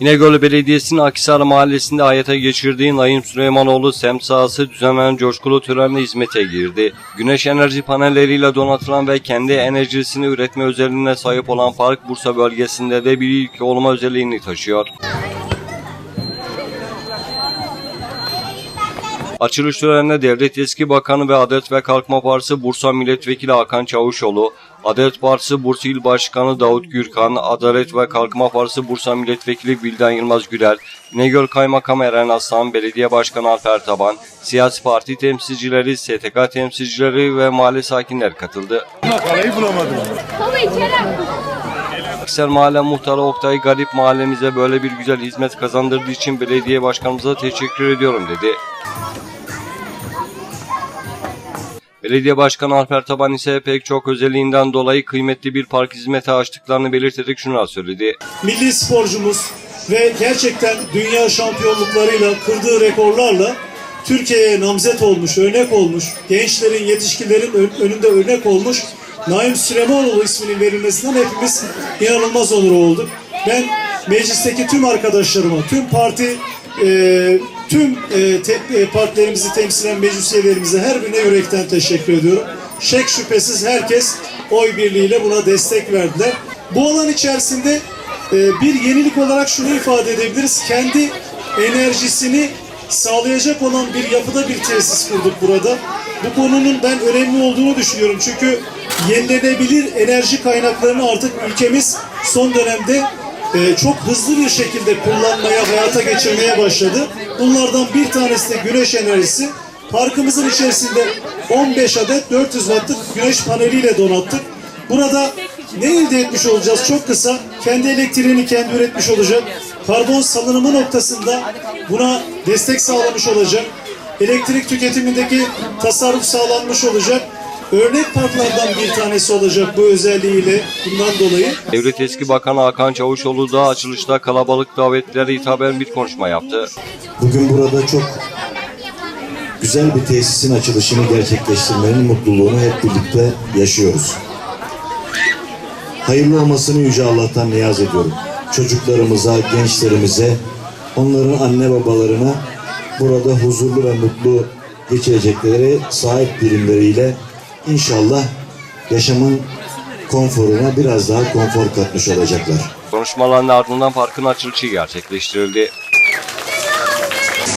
İnegöl Belediyesi'nin Akisar Mahallesi'nde hayata geçirdiği Naim Süleymanoğlu semt sahası düzenlenen coşkulu törenle hizmete girdi. Güneş enerji panelleriyle donatılan ve kendi enerjisini üretme özelliğine sahip olan park Bursa bölgesinde de bir ilk olma özelliğini taşıyor. Açılış törenine Devlet Eski Bakanı ve Adalet ve Kalkınma Partisi Bursa Milletvekili Hakan Çavuşoğlu, Adalet Partisi Bursa İl Başkanı Davut Gürkan, Adalet ve Kalkınma Partisi Bursa Milletvekili Bildan Yılmaz Güler, İnegöl Kaymakamı Eren Aslan, Belediye Başkanı Alper Taban, siyasi parti temsilcileri, STK temsilcileri ve mahalle sakinleri katıldı. Parayı bulamadım. Baba içeri. Aksel Mahalle Muhtarı Oktay Garip mahallemize böyle bir güzel hizmet kazandırdığı için belediye başkanımıza teşekkür ediyorum dedi. Belediye Başkanı Alper Taban ise pek çok özelliğinden dolayı kıymetli bir park hizmeti açtıklarını belirterek şunu söyledi. milli sporcumuz ve gerçekten dünya şampiyonluklarıyla kırdığı rekorlarla Türkiye'ye namzet olmuş, örnek olmuş, gençlerin, yetişkinlerin ön- önünde örnek olmuş Naim Süleymanoğlu isminin verilmesinden hepimiz inanılmaz onur olduk. Ben meclisteki tüm arkadaşlarıma, tüm parti, e, tüm e, te- e, partilerimizi temsilen meclis üyelerimize her birine yürekten teşekkür ediyorum. Şek şüphesiz herkes oy birliğiyle buna destek verdiler. Bu alan içerisinde e, bir yenilik olarak şunu ifade edebiliriz. Kendi enerjisini sağlayacak olan bir yapıda bir tesis kurduk burada. Bu konunun ben önemli olduğunu düşünüyorum. Çünkü yenilenebilir enerji kaynaklarını artık ülkemiz son dönemde e, çok hızlı bir şekilde kullanmaya, hayata geçirmeye başladı. Bunlardan bir tanesi de güneş enerjisi. Parkımızın içerisinde 15 adet 400 wattlık güneş paneliyle donattık. Burada ne elde etmiş olacağız? Çok kısa. Kendi elektriğini kendi üretmiş olacak. Karbon salınımı noktasında buna destek sağlamış olacak. Elektrik tüketimindeki tasarruf sağlanmış olacak. Örnek parklardan bir tanesi olacak bu özelliğiyle bundan dolayı. Devlet Eski Bakanı Hakan Çavuşoğlu da açılışta kalabalık davetlilere hitaben bir konuşma yaptı. Bugün burada çok güzel bir tesisin açılışını gerçekleştirmenin mutluluğunu hep birlikte yaşıyoruz. Hayırlı olmasını Yüce Allah'tan niyaz ediyorum. Çocuklarımıza, gençlerimize, onların anne babalarına burada huzurlu ve mutlu geçirecekleri sahip birimleriyle inşallah yaşamın konforuna biraz daha konfor katmış olacaklar. Konuşmaların ardından parkın açılışı gerçekleştirildi.